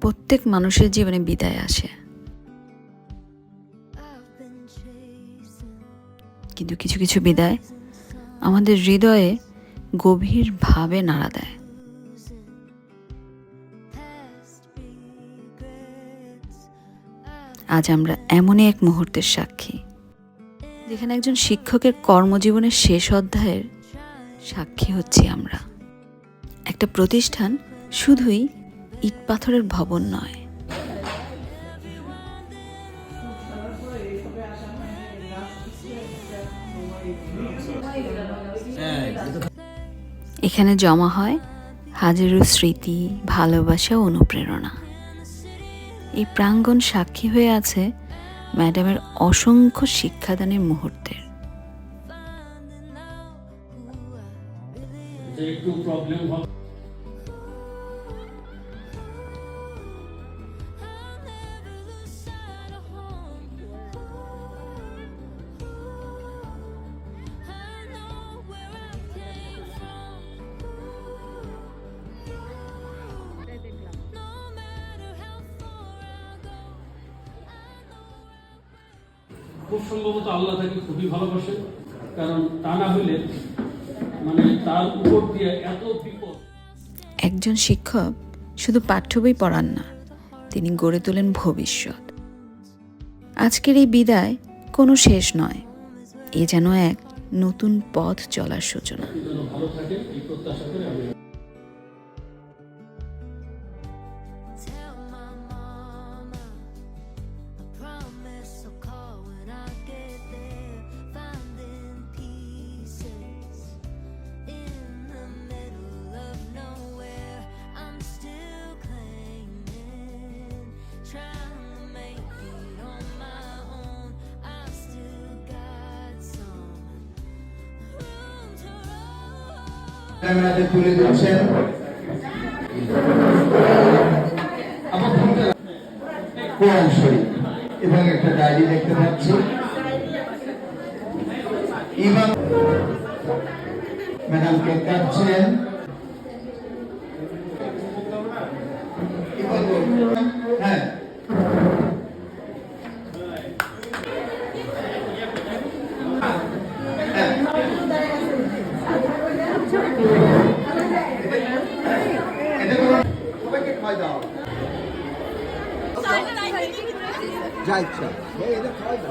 প্রত্যেক মানুষের জীবনে বিদায় আসে। কিন্তু কিছু কিছু বিদায় আমাদের হৃদয়ে গভীরভাবে নাড়া দেয়। আজ আমরা এমনই এক মুহূর্তের সাক্ষী, যেখানে একজন শিক্ষকের কর্মজীবনের শেষ অধ্যায়ের সাক্ষী হচ্ছি আমরা। একটা প্রতিষ্ঠান শুধুই ইট পাথরের ভবন নয়। এখানে জমা হয় হাজারো স্মৃতি, ভালোবাসা অনুপ্রেরণা। এই প্রাঙ্গণ সাক্ষী হয়ে আছে ম্যাডামের অসংখ্য শিক্ষাদানের মুহূর্তের। একটু প্রবলেম খুব সম্ভবত আল্লাহ তাকে খুবই ভালোবাসে কারণ তা না হইলে মানে তার উপর দিয়ে এত বিপদ। একজন শিক্ষক শুধু পাঠ্য বই পড়ান না তিনি গড়ে তোলেন ভবিষ্যৎ। আজকের এই বিদায় কোনো শেষ নয় এ যেন এক নতুন পথ চলার সূচনা। ক্যামেরাতে তুলে ধরছেন কোরআন এবং একটা ডায়েরি দেখতে পাচ্ছি ইমাম ম্যাডাম কেক কাটছেন হ্যাঁ এটা কোনো সবাইকে খাওয়াই দাও যা ইচ্ছা এই, এটা খাওয়াই দাও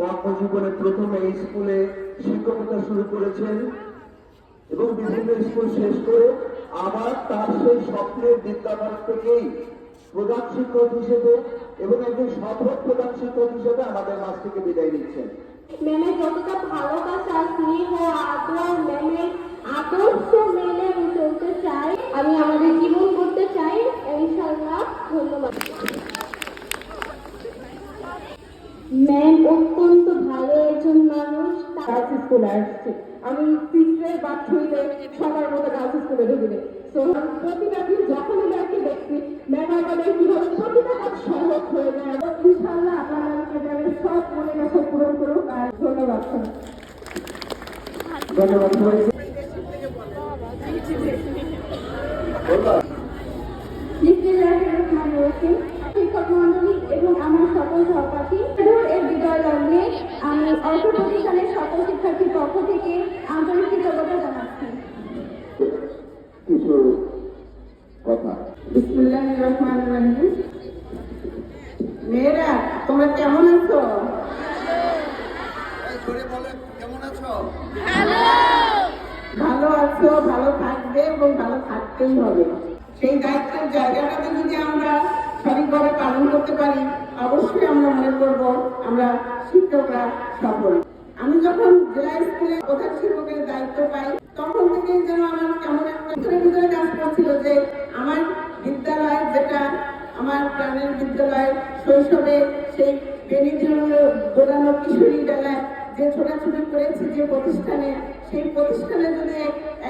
কর্মজীবনে প্রথম স্কুলে শিক্ষকতা শুরু করেছেন এবং বিভিন্ন স্কুল শেষ করে আবার তার সেই স্বপ্নের বিদ্যালয় থেকেই প্রধান শিক্ষক হিসেবে এবং একজন সফল প্রধান শিক্ষক হিসেবে আমাদের মাঝ থেকে বিদায় নিচ্ছেন। যতটা ভালোবাসা, স্নেহ, আদর ম্যামের আদর্শ আমি চলতে চাই আমি আমাদের জীবন করতে চাই ইনশাল্লাহ ধন্যবাদ ম্যাম অত্যন্ত ভালো একজন মানুষ গার্লস স্কুলে আসছে। আমি সিক্সের বা থ্রিতে সবার মতো গার্লস স্কুলে ঢুকিনি তো প্রতিটা দিন যখনই ম্যামকে দেখছি, ম্যাম আমাদের কীভাবে প্রতিটা কাজ সহজ হয়ে যায় ইনশাল্লাহ আপনার আমাকে যাবে সব মনে গেছে পূরণ করুক আর ধন্যবাদ ধন্যবাদ। বিসমিল্লাহিররহমানিররহিম। শিক্ষক মন্ডলী এবং আমার সকল সহপাঠী। এর বিজয় লগ্নে আমি অর্থ প্রতিষ্ঠানের সকল শিক্ষার্থীর পক্ষ থেকে আন্তরিক কৃতজ্ঞতা জানাচ্ছি। কিছু কথা? বিসমিল্লাহির রহমানির রহিম। মেয়েরা তোমরা কেমন আছো? কেমন আছো? ভালো আছো ভালো থাকবে এবং ভালো থাকতেই হবে। সেই দায়িত্বের জায়গাটাতে যদি আমরা সঠিকভাবে পালন করতে পারি, অবশ্যই আমরা মনে করব আমরা শিক্ষকরা সফল। আমি যখন জেলা স্কুলে প্রধান শিক্ষকের দায়িত্ব পাই, তখন থেকে যেন আমার কেমন একটা ভিতরে ভিতরে কাজ করছিল যে আমার বিদ্যালয় যেটা, আমার প্রাণের বিদ্যালয় শৈশবে সেই বেনিজুর গোলানো কিশোরী বেলায় যে ছোটাছুটি করেছি যে প্রতিষ্ঠানে, সেই প্রতিষ্ঠানে যদি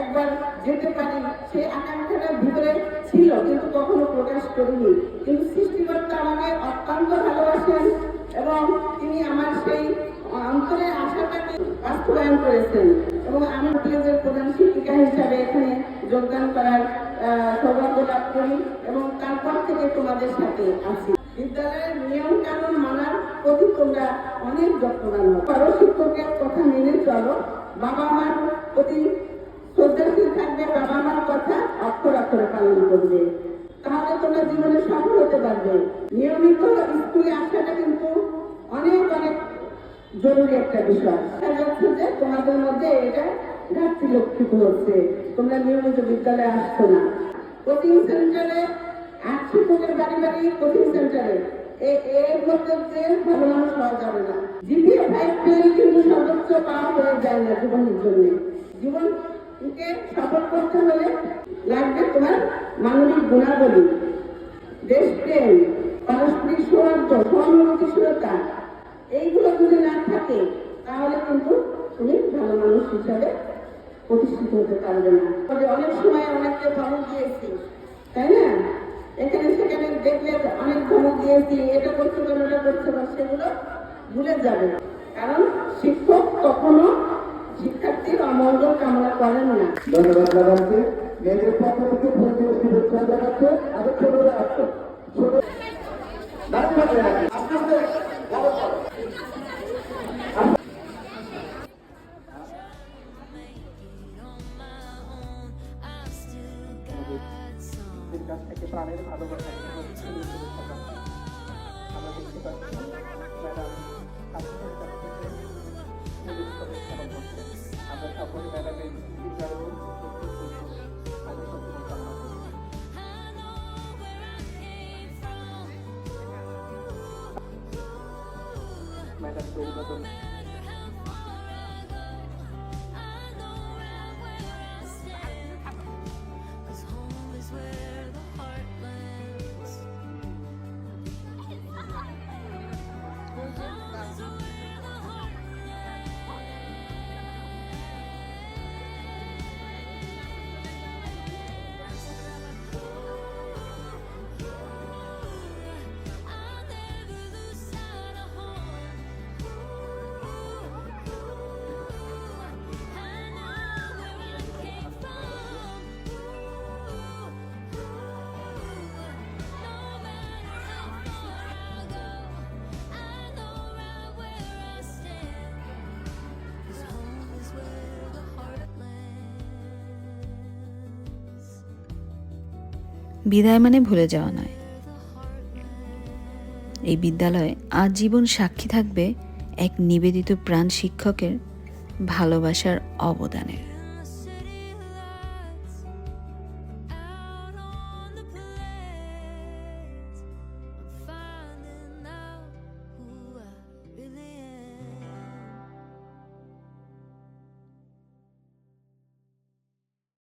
একবার যেতে পারি, সেই আকাঙ্ক্ষাটা ভিতরে ছিল, কিন্তু কখনো প্রকাশ করিনি। কিন্তু সৃষ্টিকর্তা আমাকে অত্যন্ত ভালোবাসেন এবং তিনি আমার সেই অন্তরের আশাটাকে বাস্তবায়ন করেছেন। এবং আমি কলেজের প্রধান শিক্ষিকা হিসাবে এখানে যোগদান করার সৌভাগ্য লাভ করি এবং তারপর থেকে তোমাদের সাথে আছি। বিদ্যালয়ের নিয়ম কানুন মানার প্রতি তোমরা অনেক যত্নবান কারও শিক্ষকের কথা মেনে চলো। বাবা মার প্রতি শ্রদ্ধাশীল থাকবে, বাবা মার কথা অক্ষর অক্ষরে পালন করবে। তাহলে তোমরা জীবনে সফল হতে পারবে। নিয়মিত স্কুলে আসাটা কিন্তু অনেক অনেক জরুরি একটা বিষয়। যে তোমাদের মধ্যে এটা ঘাটতি লক্ষিত হচ্ছে তোমরা নিয়মিত বিদ্যালয়ে আসছো না। কোচিং সেন্টারে শিক্ষকের বাড়ি বাড়ি কোচিং সেন্টারে। এর মধ্যে ভালো মানুষ হওয়া যাবে না। কিন্তু সর্বোচ্চ পাওয়া হয়ে যায় না জীবনের জন্য। জীবনকে সফল করতে হলে লাগবে তোমার মানবিক গুণাবলী। দেশপ্রেম পারস্পরিক সৌহার্দ্য, সহানুভূতিশীলতা, এইগুলো যদি না থাকে, তাহলে কিন্তু তুমি ভালো মানুষ হিসাবে প্রতিষ্ঠিত হতে পারবে না। তবে অনেক সময় অনেককে ধমক দিয়েছি, তাই না? দিয়েছি এটা করতে পারো ওটা করতে পারো সেগুলো ভুলে যাবে। কারণ শিক্ষক কখনো শিক্ষার্থীর অমঙ্গল কামনা করেন না। ধন্যবাদ জানাচ্ছি মেয়েদের পক্ষ থেকে শুভেচ্ছা জানাচ্ছে। かそう বিদায় মানে ভুলে যাওয়া নয়। এই বিদ্যালয়ে আজীবন সাক্ষী থাকবে এক নিবেদিত প্রাণ শিক্ষকের ভালোবাসার অবদানের।